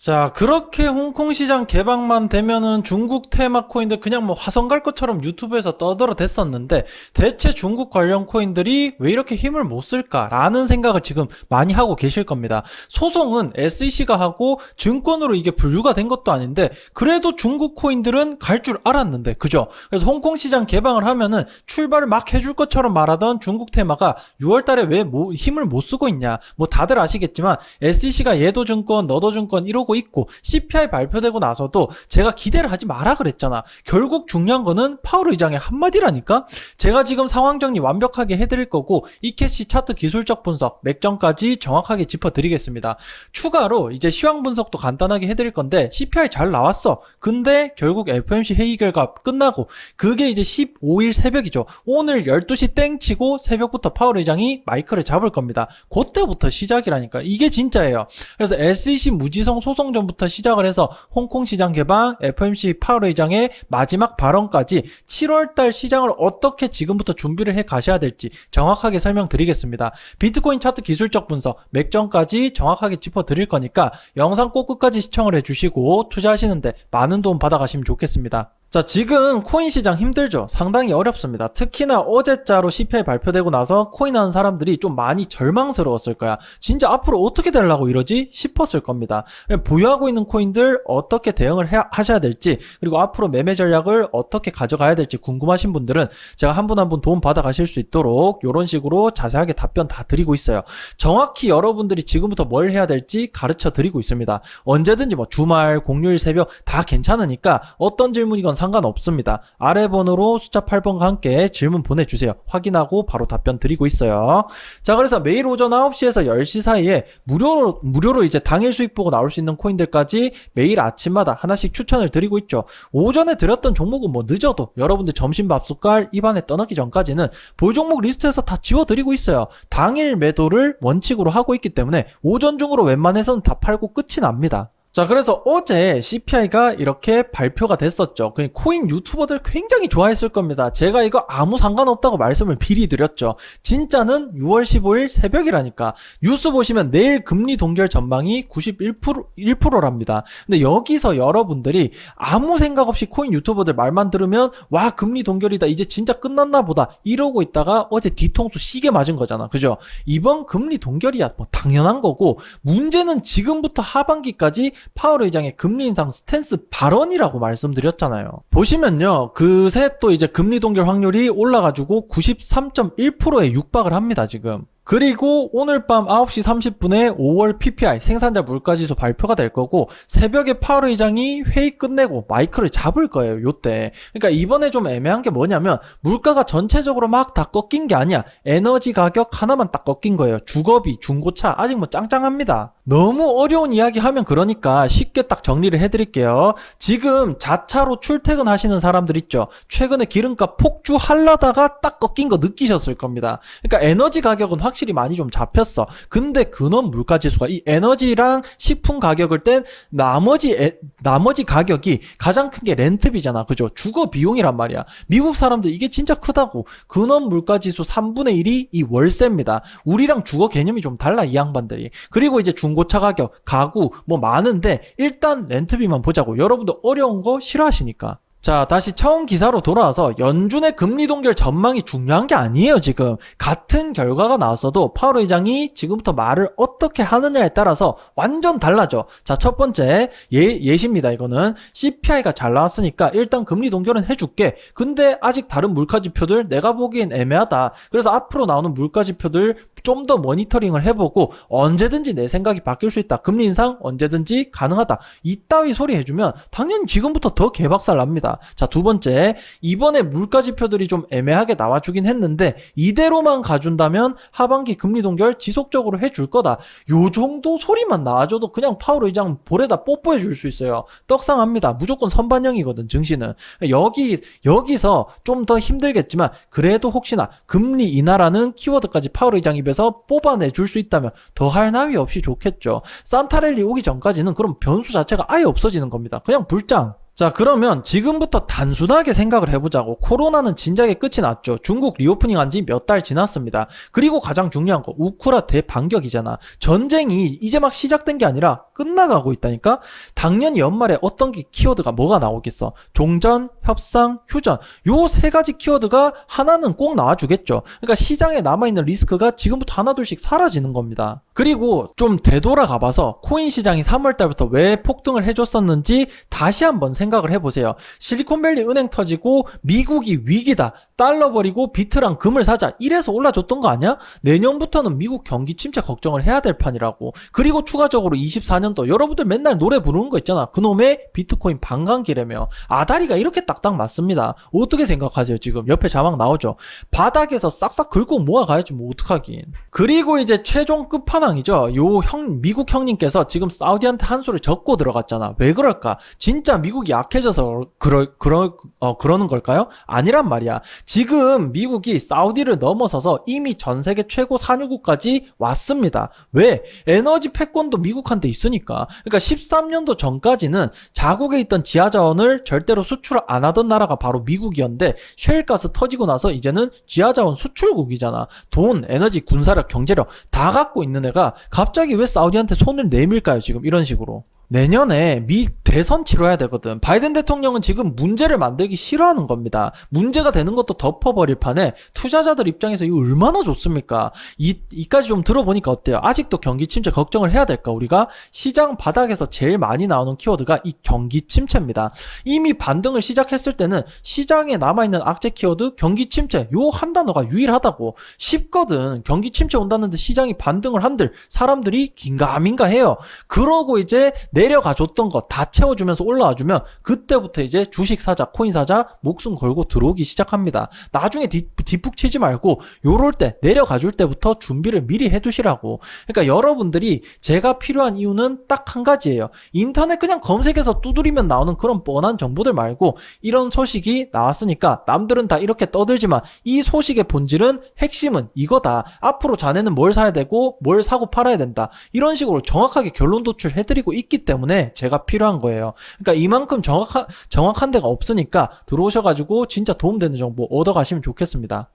자, 그렇게 홍콩 시장 개방만 되면은 중국 테마 코인들 그냥 뭐 화성 갈 것처럼 유튜브에서 떠들어 댔었는데 대체 중국 관련 코인들이 왜 이렇게 힘을 못 쓸까라는 생각을 지금 많이 하고 계실 겁니다. 소송은 SEC가 하고 증권으로 이게 분류가 된 것도 아닌데 그래도 중국 코인들은 갈 줄 알았는데 그죠? 그래서 홍콩 시장 개방을 하면은 출발을 막 해줄 것처럼 말하던 중국 테마가 6월 달에 왜 뭐- 힘을 못 쓰고 있냐? 뭐 다들 아시겠지만 SEC가 얘도 증권, 너도 증권 이 러고 있고 CPI 발표되고 나서도 제가 기대를 하지 마라 그랬잖아. 결국 중요한 거는 파월 의장의 한마디라니까. 제가 지금 상황 정리 완벽하게 해드릴 거고 이캐시 차트 기술적 분석, 맥점까지 정확하게 짚어드리겠습니다. 추가로 이제 시황 분석도 간단하게 해드릴 건데 CPI 잘 나왔어. 근데 결국 FOMC 회의 결과 끝나고 그게 이제 15일 새벽이죠. 오늘 12시 땡 치고 새벽부터 파월 의장이 마이크를 잡을 겁니다. 그때부터 시작이라니까. 이게 진짜예요. 그래서 SEC 무지성 소송 전부터 시작을 해서 홍콩 시장 개방, FOMC 파월 의장의 마지막 발언까지 7월달 시장을 어떻게 지금부터 준비를 해 가셔야 될지 정확하게 설명드리겠습니다. 비트코인 차트 기술적 분석, 맥점까지 정확하게 짚어드릴 거니까 영상 꼭 끝까지 시청을 해주시고 투자하시는데 많은 도움 받아가시면 좋겠습니다. 자, 지금 코인 시장 힘들죠? 상당히 어렵습니다. 특히나 어제자로 CPI 발표되고 나서 코인 하는 사람들이 좀 많이 절망스러웠을 거야. 진짜 앞으로 어떻게 되려고 이러지? 싶었을 겁니다. 보유하고 있는 코인들 어떻게 대응을 해- 하셔야 될지, 그리고 앞으로 매매 전략을 어떻게 가져가야 될지 궁금하신 분들은 제가 한 분 한 분 도움 받아 가실 수 있도록 이런 식으로 자세하게 답변 다 드리고 있어요. 정확히 여러분들이 지금부터 뭘 해야 될지 가르쳐 드리고 있습니다. 언제든지 뭐 주말, 공휴일 새벽 다 괜찮으니까 어떤 질문이건 상관없습니다. 아래 번호로 숫자 8번과 함께 질문 보내주세요. 확인하고 바로 답변 드리고 있어요. 자, 그래서 매일 오전 9시에서 10시 사이에 무료로, 무료로 이제 당일 수익 보고 나올 수 있는 코인들까지 매일 아침마다 하나씩 추천을 드리고 있죠. 오전에 드렸던 종목은 뭐 늦어도 여러분들 점심 밥 숟갈 입안에 떠넣기 전까지는 볼 종목 리스트에서 다 지워드리고 있어요. 당일 매도를 원칙으로 하고 있기 때문에 오전 중으로 웬만해서는 다 팔고 끝이 납니다. 자, 그래서 어제 CPI가 이렇게 발표가 됐었죠. 그 코인 유튜버들 굉장히 좋아했을 겁니다. 제가 이거 아무 상관없다고 말씀을 비리 드렸죠. 진짜는 6월 15일 새벽이라니까. 뉴스 보시면 내일 금리 동결 전망이 91% 1%랍니다. 근데 여기서 여러분들이 아무 생각 없이 코인 유튜버들 말만 들으면 와, 금리 동결이다. 이제 진짜 끝났나 보다. 이러고 있다가 어제 뒤통수 시계 맞은 거잖아. 그죠? 이번 금리 동결이야. 뭐 당연한 거고 문제는 지금부터 하반기까지 파월 의장의 금리 인상 스탠스 발언이라고 말씀드렸잖아요. 보시면요. 그새 또 이제 금리 동결 확률이 올라가지고 93.1%에 육박을 합니다, 지금. 그리고 오늘 밤 9시 30분에 5월 PPI 생산자 물가지수 발표가 될 거고 새벽에 파월 의장이 회의 끝내고 마이크를 잡을 거예요. 요때. 그러니까 이번에 좀 애매한 게 뭐냐면 물가가 전체적으로 막 다 꺾인 게 아니야. 에너지 가격 하나만 딱 꺾인 거예요. 주거비, 중고차 아직 뭐 짱짱합니다. 너무 어려운 이야기 하면 그러니까 쉽게 딱 정리를 해드릴게요. 지금 자차로 출퇴근 하시는 사람들 있죠. 최근에 기름값 폭주 할라다가 딱 꺾인 거 느끼셨을 겁니다. 그러니까 에너지 가격은 확실히 많이 좀 잡혔어. 근데 근원 물가 지수가 이 에너지랑 식품 가격을 뗀 나머지 에- 나머지 가격이 가장 큰 게 렌트비잖아. 그죠? 주거 비용이란 말이야. 미국 사람들 이게 진짜 크다고. 근원 물가 지수 3분의 1이 이 월세입니다. 우리랑 주거 개념이 좀 달라 이 양반들이. 그리고 이제 중고차 가격, 가구 뭐 많은데 일단 렌트비만 보자고. 여러분들 어려운 거 싫어하시니까. 자, 다시 처음 기사로 돌아와서 연준의 금리 동결 전망이 중요한 게 아니에요, 지금. 같은 결과가 나왔어도 파월 의장이 지금부터 말을 어떻게 하느냐에 따라서 완전 달라져. 자, 첫 번째, 예, 예시입니다, 이거는. CPI가 잘 나왔으니까 일단 금리 동결은 해줄게. 근데 아직 다른 물가 지표들 내가 보기엔 애매하다. 그래서 앞으로 나오는 물가 지표들 좀 더 모니터링을 해보고 언제든지 내 생각이 바뀔 수 있다. 금리 인상 언제든지 가능하다. 이따위 소리 해주면 당연히 지금부터 더 개박살 납니다. 자, 두 번째. 이번에 물가 지표들이 좀 애매하게 나와주긴 했는데 이대로만 가준다면 하반기 금리 동결 지속적으로 해줄 거다. 요 정도 소리만 나와줘도 그냥 파월 의장 볼에다 뽀뽀해 줄 수 있어요. 떡상합니다. 무조건 선반영이거든, 증시는. 여기, 여기서 좀 더 힘들겠지만, 그래도 혹시나 금리 인하라는 키워드까지 파월 의장 입에서 뽑아내 줄 수 있다면 더할 나위 없이 좋겠죠. 산타랠리 오기 전까지는 그럼 변수 자체가 아예 없어지는 겁니다. 그냥 불장. 자, 그러면 지금부터 단순하게 생각을 해보자고. 코로나는 진작에 끝이 났죠. 중국 리오프닝 한 지 몇 달 지났습니다. 그리고 가장 중요한 거, 우크라 대반격이잖아. 전쟁이 이제 막 시작된 게 아니라 끝나가고 있다니까? 당연히 연말에 어떤 게 키워드가 뭐가 나오겠어? 종전, 협상, 휴전. 요 세 가지 키워드가 하나는 꼭 나와주겠죠. 그러니까 시장에 남아있는 리스크가 지금부터 하나둘씩 사라지는 겁니다. 그리고 좀 되돌아가 봐서 코인 시장이 3월 달부터 왜 폭등을 해줬었는지 다시 한번 생각 을 해보세요. 실리콘밸리 은행 터지고 미국이 위기다. 달러 버리고 비트랑 금을 사자. 이래서 올라줬던 거 아니야? 내년부터는 미국 경기 침체 걱정을 해야 될 판이라고. 그리고 추가적으로 24년도 여러분들 맨날 노래 부르는 거 있잖아. 그놈의 비트코인 반감기라며. 아다리가 이렇게 딱딱 맞습니다. 어떻게 생각하세요 지금? 옆에 자막 나오죠. 바닥에서 싹싹 긁고 모아가야지 뭐 어떡하긴. 그리고 이제 최종 끝판왕이죠. 요 형, 미국 형님께서 지금 사우디한테 한 수를 적고 들어갔잖아. 왜 그럴까? 진짜 미국이 약해져서 그러, 그러, 어, 그러는 걸까요? 아니란 말이야. 지금 미국이 사우디를 넘어서서 이미 전 세계 최고 산유국까지 왔습니다. 왜? 에너지 패권도 미국한테 있으니까. 그러니까 13년도 전까지는 자국에 있던 지하자원을 절대로 수출을 안 하던 나라가 바로 미국이었는데 쉘가스 터지고 나서 이제는 지하자원 수출국이잖아. 돈, 에너지, 군사력, 경제력 다 갖고 있는 애가 갑자기 왜 사우디한테 손을 내밀까요? 지금 이런 식으로. 내년에 미 대선 치러야 되거든. 바이든 대통령은 지금 문제를 만들기 싫어하는 겁니다. 문제가 되는 것도 덮어버릴 판에 투자자들 입장에서 이거 얼마나 좋습니까? 이, 이까지 좀 들어보니까 어때요? 아직도 경기 침체 걱정을 해야 될까? 우리가 시장 바닥에서 제일 많이 나오는 키워드가 이 경기 침체입니다. 이미 반등을 시작했을 때는 시장에 남아있는 악재 키워드 경기 침체 요 한 단어가 유일하다고 쉽거든. 경기 침체 온다는데 시장이 반등을 한들 사람들이 긴가민가 해요. 그러고 이제 내려가 줬던 거 다 채워주면서 올라와 주면 그때부터 이제 주식 사자, 코인 사자 목숨 걸고 들어오기 시작합니다. 나중에 뒷, 뒷북 치지 말고 요럴 때 내려가 줄 때부터 준비를 미리 해두시라고. 그러니까 여러분들이 제가 필요한 이유는 딱 한 가지예요. 인터넷 그냥 검색해서 두드리면 나오는 그런 뻔한 정보들 말고 이런 소식이 나왔으니까 남들은 다 이렇게 떠들지만 이 소식의 본질은 핵심은 이거다. 앞으로 자네는 뭘 사야 되고 뭘 사고 팔아야 된다. 이런 식으로 정확하게 결론 도출해드리고 있기 때문에 제가 필요한 거예요. 그러니까 이만큼 정확한 정확한 데가 없으니까 들어오셔가지고 진짜 도움되는 정보 얻어가시면 좋겠습니다.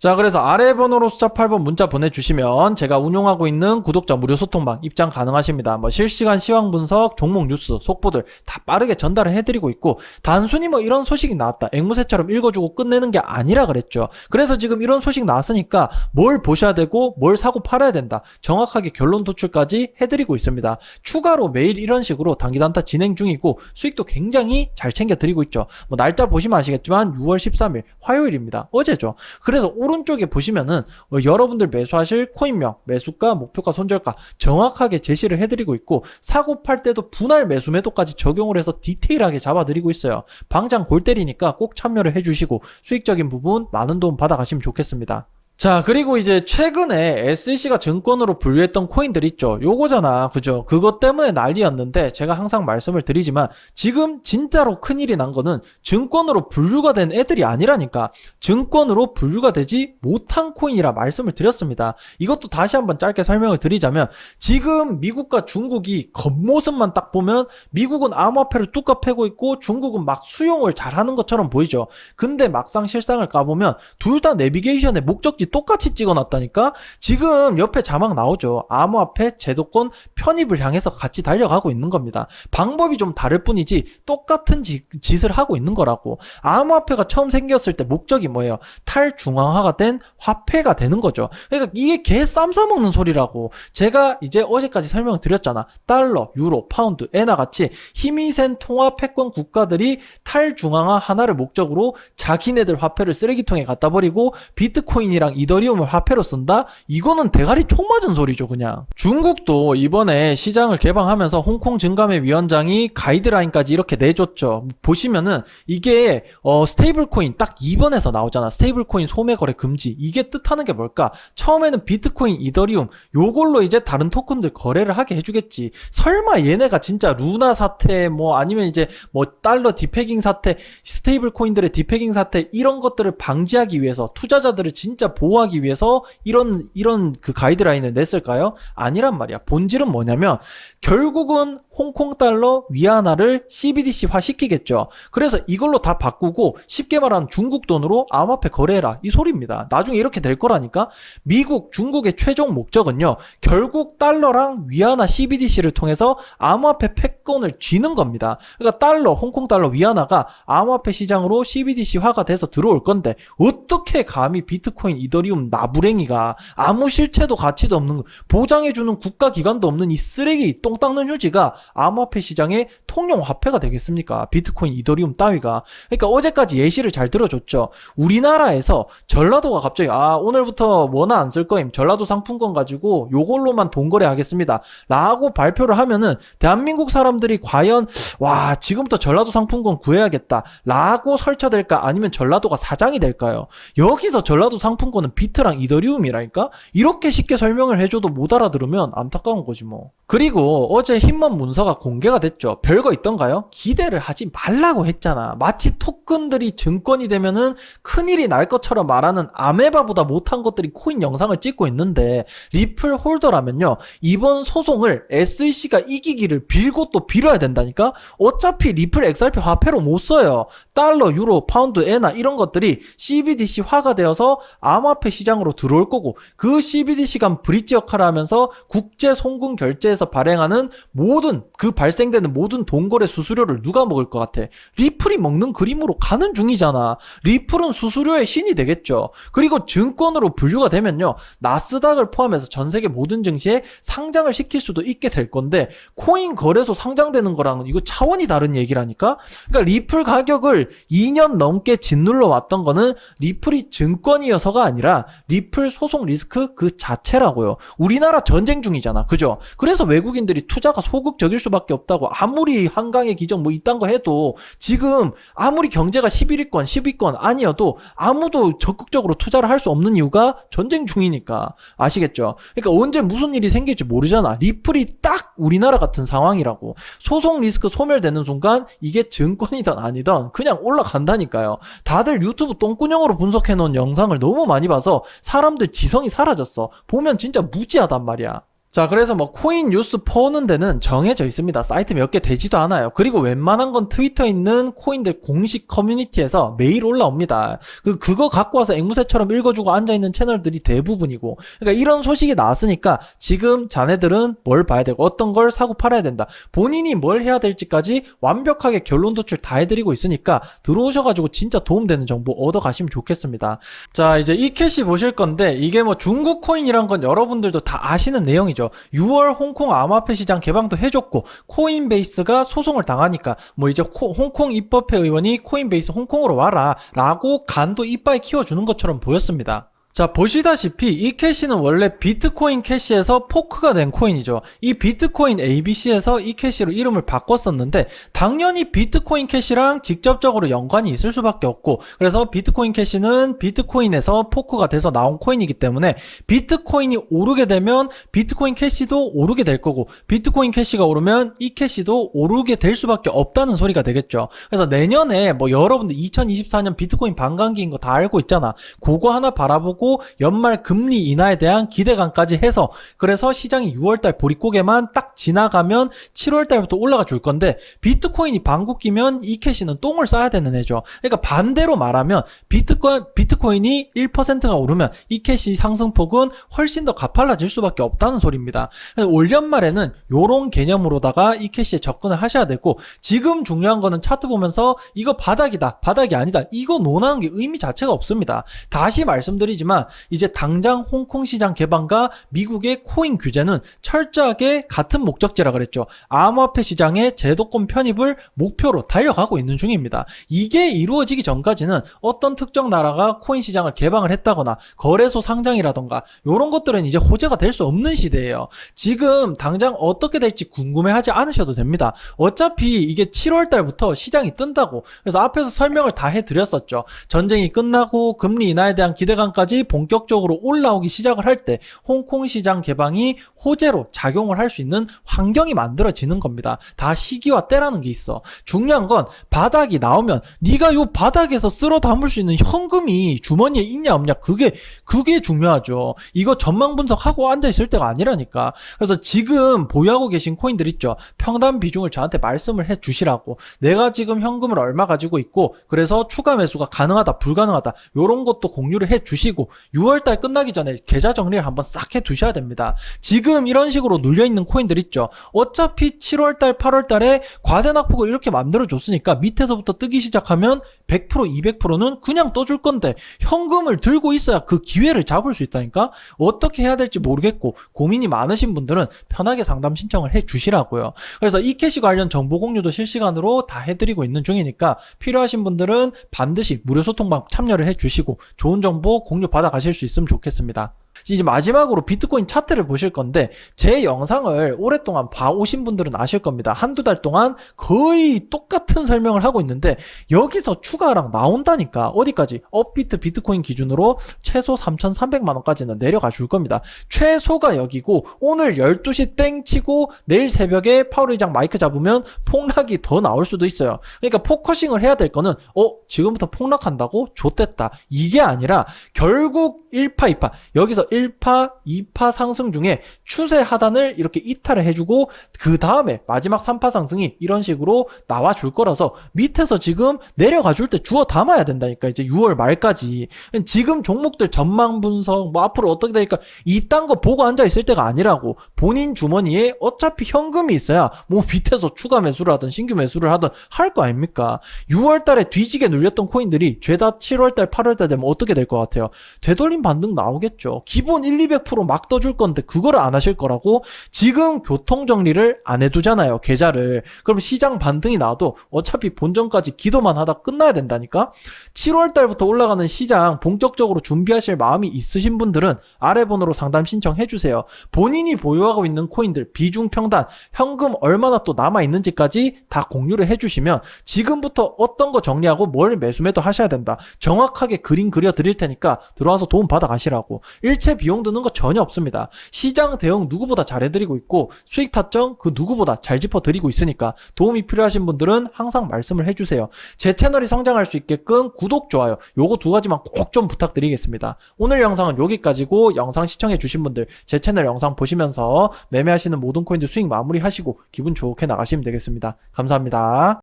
자, 그래서 아래 번호로 숫자 8번 문자 보내주시면 제가 운용하고 있는 구독자 무료 소통방 입장 가능하십니다. 뭐 실시간 시황 분석, 종목 뉴스, 속보들 다 빠르게 전달을 해드리고 있고 단순히 뭐 이런 소식이 나왔다. 앵무새처럼 읽어주고 끝내는 게 아니라 그랬죠. 그래서 지금 이런 소식 나왔으니까 뭘 보셔야 되고 뭘 사고 팔아야 된다. 정확하게 결론 도출까지 해드리고 있습니다. 추가로 매일 이런 식으로 단기 단타 진행 중이고 수익도 굉장히 잘 챙겨드리고 있죠. 뭐 날짜 보시면 아시겠지만 6월 13일 화요일입니다. 어제죠. 그래서 오른쪽에 보시면은 어, 여러분들 매수하실 코인명, 매수가, 목표가, 손절가 정확하게 제시를 해드리고 있고 사고 팔 때도 분할 매수 매도까지 적용을 해서 디테일하게 잡아드리고 있어요. 방장 골 때리니까 꼭 참여를 해주시고 수익적인 부분 많은 도움 받아가시면 좋겠습니다. 자, 그리고 이제 최근에 SEC가 증권으로 분류했던 코인들 있죠. 요거잖아. 그죠? 그것 때문에 난리였는데 제가 항상 말씀을 드리지만 지금 진짜로 큰일이 난 거는 증권으로 분류가 된 애들이 아니라니까. 증권으로 분류가 되지 못한 코인이라 말씀을 드렸습니다. 이것도 다시 한번 짧게 설명을 드리자면 지금 미국과 중국이 겉모습만 딱 보면 미국은 암호화폐를 뚝까 패고 있고 중국은 막 수용을 잘하는 것처럼 보이죠. 근데 막상 실상을 까보면 둘 다 내비게이션의 목적지 똑같이 찍어놨다니까? 지금 옆에 자막 나오죠. 암호화폐 제도권 편입을 향해서 같이 달려가고 있는 겁니다. 방법이 좀 다를 뿐이지 똑같은 지, 짓을 하고 있는 거라고. 암호화폐가 처음 생겼을 때 목적이 뭐예요? 탈중앙화가 된 화폐가 되는 거죠. 그러니까 이게 개 쌈 싸먹는 소리라고. 제가 이제 어제까지 설명을 드렸잖아. 달러, 유로, 파운드, 에나 같이 힘이 센 통화 패권 국가들이 탈중앙화 하나를 목적으로 자기네들 화폐를 쓰레기통에 갖다 버리고 비트코인이랑 이더리움을 화폐로 쓴다? 이거는 대가리 총 맞은 소리죠, 그냥. 중국도 이번에 시장을 개방하면서 홍콩 증감회 위원장이 가이드라인까지 이렇게 내줬죠. 보시면은 이게 어, 스테이블 코인 딱 2번에서 나오잖아. 스테이블 코인 소매 거래 금지. 이게 뜻하는 게 뭘까? 처음에는 비트코인, 이더리움 요걸로 이제 다른 토큰들 거래를 하게 해 주겠지. 설마 얘네가 진짜 루나 사태 뭐 아니면 이제 뭐 달러 디패깅 사태, 스테이블 코인들의 디패깅 사태 이런 것들을 방지하기 위해서 투자자들을 진짜 보호하기 위해서 이런 이런 그 가이드라인을 냈을까요? 아니란 말이야. 본질은 뭐냐면 결국은 홍콩 달러 위안화를 CBDC화 시키겠죠. 그래서 이걸로 다 바꾸고 쉽게 말하면 중국 돈으로 암호화폐 거래해라 이 소리입니다. 나중에 이렇게 될 거라니까. 미국, 중국의 최종 목적은요. 결국 달러랑 위안화 CBDC를 통해서 암호화폐 패권을 쥐는 겁니다. 그러니까 달러, 홍콩 달러 위안화가 암호화폐 시장으로 CBDC화가 돼서 들어올 건데 어떻게 감히 비트코인, 이더리움 나부랭이가 아무 실체도 가치도 없는 거, 보장해주는 국가 기관도 없는 이 쓰레기 똥 닦는 휴지가 암호화폐 시장의 통용 화폐가 되겠습니까? 비트코인, 이더리움 따위가. 그러니까 어제까지 예시를 잘 들어줬죠. 우리나라에서 전라도가 갑자기 아 오늘부터 원화 안 쓸 거임 전라도 상품권 가지고 요걸로만 돈 거래하겠습니다. 라고 발표를 하면은 대한민국 사람들이 과연 와 지금부터 전라도 상품권 구해야겠다 라고 설쳐될까 아니면 전라도가 사장이 될까요? 여기서 전라도 상품권은 비트랑 이더리움이라니까 이렇게 쉽게 설명을 해줘도 못 알아들으면 안타까운 거지 뭐. 그리고 어제 힘먼 문서가 공개가 됐죠. 별거 있던가요? 기대를 하지 말라고 했잖아. 마치 토큰들이 증권이 되면은 큰일이 날 것처럼 말하는 아메바보다 못한 것들이 코인 영상을 찍고 있는데 리플 홀더라면요. 이번 소송을 SEC가 이기기를 빌고 또 빌어야 된다니까? 어차피 리플 XRP 화폐로 못 써요. 달러, 유로, 파운드, 에나 이런 것들이 CBDC화가 되어서 암호화폐 시장으로 들어올 거고 그 CBDC 간 브릿지 역할을 하면서 국제 송금 결제에서 발행하는 모든 그 발생되는 모든 돈거래 수수료를 누가 먹을 것 같아? 리플이 먹는 그림으로 가는 중이잖아. 리플은 수수료의 신이 되겠죠. 그리고 증권으로 분류가 되면요. 나스닥을 포함해서 전 세계 모든 증시에 상장을 시킬 수도 있게 될 건데 코인 거래소 상장되는 거랑은 이거 차원이 다른 얘기라니까? 그러니까 리플 가격을 2년 넘게 짓눌러 왔던 거는 리플이 증권이어서가 아니라 리플 소송 리스크 그 자체라고요. 우리나라 전쟁 중이잖아. 그죠? 그래서 외국인들이 투자가 소극적일 수밖에 없다고 아무리 한강의 기적 뭐 이딴 거 해도 지금 아무리 경제가 11위권, 10위권 아니어도 아무도 적극적으로 투자를 할 수 없는 이유가 전쟁 중이니까 아시겠죠? 그러니까 언제 무슨 일이 생길지 모르잖아. 리플이 딱 우리나라 같은 상황이라고. 소송 리스크 소멸되는 순간 이게 증권이든 아니든 그냥 올라간다니까요. 다들 유튜브 똥꾸녕으로 분석해 놓은 영상을 너무 많이 봐서 사람들 지성이 사라졌어. 보면 진짜 무지하단 말이야. 자, 그래서 뭐 코인 뉴스 퍼오는 데는 정해져 있습니다. 사이트 몇 개 되지도 않아요. 그리고 웬만한 건 트위터에 있는 코인들 공식 커뮤니티에서 매일 올라옵니다. 그 그거 갖고 와서 앵무새처럼 읽어주고 앉아 있는 채널들이 대부분이고. 그러니까 이런 소식이 나왔으니까 지금 자네들은 뭘 봐야 되고 어떤 걸 사고 팔아야 된다. 본인이 뭘 해야 될지까지 완벽하게 결론 도출 다 해드리고 있으니까 들어오셔가지고 진짜 도움되는 정보 얻어 가시면 좋겠습니다. 자, 이제 이 캐시 보실 건데 이게 뭐 중국 코인이란 건 여러분들도 다 아시는 내용이죠. 6월 홍콩 암호화폐 시장 개방도 해줬고 코인베이스가 소송을 당하니까 뭐 이제 코- 홍콩 입법회 의원이 코인베이스 홍콩으로 와라 라고 간도 이빨 키워주는 것처럼 보였습니다. 자, 보시다시피 이 캐시는 원래 비트코인 캐시에서 포크가 된 코인이죠. 이 비트코인 ABC에서 이 캐시로 이름을 바꿨었는데 당연히 비트코인 캐시랑 직접적으로 연관이 있을 수밖에 없고 그래서 비트코인 캐시는 비트코인에서 포크가 돼서 나온 코인이기 때문에 비트코인이 오르게 되면 비트코인 캐시도 오르게 될 거고 비트코인 캐시가 오르면 이 캐시도 오르게 될 수밖에 없다는 소리가 되겠죠. 그래서 내년에 뭐 여러분들 2024년 비트코인 반감기인 거 다 알고 있잖아. 그거 하나 바라보고 연말 금리 인하에 대한 기대감까지 해서 그래서 시장이 6월달 보릿고개만 딱 지나가면 7월달부터 올라가 줄 건데 비트코인이 방구 끼면 이 캐시는 똥을 싸야 되는 애죠. 그러니까 반대로 말하면 비트코인, 비트코인이 1%가 오르면 이 캐시 상승폭은 훨씬 더 가팔라질 수밖에 없다는 소리입니다. 올 연말에는 요런 개념으로다가 이 캐시에 접근을 하셔야 되고 지금 중요한 거는 차트 보면서 이거 바닥이다 바닥이 아니다 이거 논하는 게 의미 자체가 없습니다. 다시 말씀드리지만 이제 당장 홍콩 시장 개방과 미국의 코인 규제는 철저하게 같은 목적지라 그랬죠. 암호화폐 시장의 제도권 편입을 목표로 달려가고 있는 중입니다. 이게 이루어지기 전까지는 어떤 특정 나라가 코인 시장을 개방을 했다거나 거래소 상장이라던가 이런 것들은 이제 호재가 될 수 없는 시대예요. 지금 당장 어떻게 될지 궁금해하지 않으셔도 됩니다. 어차피 이게 7월 달부터 시장이 뜬다고. 그래서 앞에서 설명을 다 해드렸었죠. 전쟁이 끝나고 금리 인하에 대한 기대감까지 본격적으로 올라오기 시작을 할 때 홍콩 시장 개방이 호재로 작용을 할 수 있는 환경이 만들어지는 겁니다. 다 시기와 때라는 게 있어. 중요한 건 바닥이 나오면 네가 요 바닥에서 쓸어 담을 수 있는 현금이 주머니에 있냐 없냐 그게 그게 중요하죠. 이거 전망 분석하고 앉아 있을 때가 아니라니까. 그래서 지금 보유하고 계신 코인들 있죠. 평단 비중을 저한테 말씀을 해 주시라고. 내가 지금 현금을 얼마 가지고 있고 그래서 추가 매수가 가능하다 불가능하다 요런 것도 공유를 해 주시고 6월달 끝나기 전에 계좌 정리를 한번 싹 해 두셔야 됩니다. 지금 이런 식으로 눌려 있는 코인들 있죠. 어차피 7월달 8월달에 과대 낙폭을 이렇게 만들어 줬으니까 밑에서부터 뜨기 시작하면 100% 200%는 그냥 떠줄 건데 현금을 들고 있어야 그 기회를 잡을 수 있다니까 어떻게 해야 될지 모르겠고 고민이 많으신 분들은 편하게 상담 신청을 해 주시라고요. 그래서 이캐시 관련 정보 공유도 실시간으로 다 해드리고 있는 중이니까 필요하신 분들은 반드시 무료 소통방 참여를 해 주시고 좋은 정보 공유 받아 가실 수 있으면 좋겠습니다. 이제 마지막으로 비트코인 차트를 보실 건데 제 영상을 오랫동안 봐오신 분들은 아실 겁니다. 한두 달 동안 거의 똑같은 설명을 하고 있는데 여기서 추가랑 나온다니까 어디까지 업비트 비트코인 기준으로 최소 3,300만 원까지는 내려가 줄 겁니다. 최소가 여기고 오늘 12시 땡 치고 내일 새벽에 파월 의장 마이크 잡으면 폭락이 더 나올 수도 있어요. 그러니까 포커싱을 해야 될 거는 어 지금부터 폭락한다고 좋댔다 이게 아니라 결국 1파 2파 여기서 1파 2파 상승 중에 추세 하단을 이렇게 이탈을 해주고 그 다음에 마지막 3파 상승이 이런 식으로 나와 줄 거라서 밑에서 지금 내려가 줄 때 주워 담아야 된다니까 이제 6월 말까지. 지금 종목들 전망 분석 뭐 앞으로 어떻게 될까 이딴 거 보고 앉아 있을 때가 아니라고 본인 주머니에 어차피 현금이 있어야 뭐 밑에서 추가 매수를 하든 신규 매수를 하든 할 거 아닙니까? 6월 달에 뒤지게 눌렸던 코인들이 죄다 7월 달 8월 달 되면 어떻게 될 것 같아요? 되돌림 반등 나오겠죠 기본 1, 200%막 떠줄 건데 그거를 안 하실 거라고 지금 교통 정리를 안 해두잖아요 계좌를. 그럼 시장 반등이 나도 어차피 본전까지 기도만 하다 끝나야 된다니까? 7월 달부터 올라가는 시장 본격적으로 준비하실 마음이 있으신 분들은 아래 번호로 상담 신청해 주세요. 본인이 보유하고 있는 코인들 비중 평단 현금 얼마나 또 남아 있는지까지 다 공유를 해 주시면 지금부터 어떤 거 정리하고 뭘 매수 매도 하셔야 된다. 정확하게 그림 그려 드릴 테니까 들어와서 도움 받아 가시라고. 일체 비용 드는 거 전혀 없습니다. 시장 대응 누구보다 잘해드리고 있고 수익 타점 그 누구보다 잘 짚어드리고 있으니까 도움이 필요하신 분들은 항상 말씀을 해주세요. 제 채널이 성장할 수 있게끔 구독 좋아요 요거 두 가지만 꼭 좀 부탁드리겠습니다. 오늘 영상은 여기까지고 영상 시청해 주신 분들 제 채널 영상 보시면서 매매하시는 모든 코인들 수익 마무리하시고 기분 좋게 나가시면 되겠습니다. 감사합니다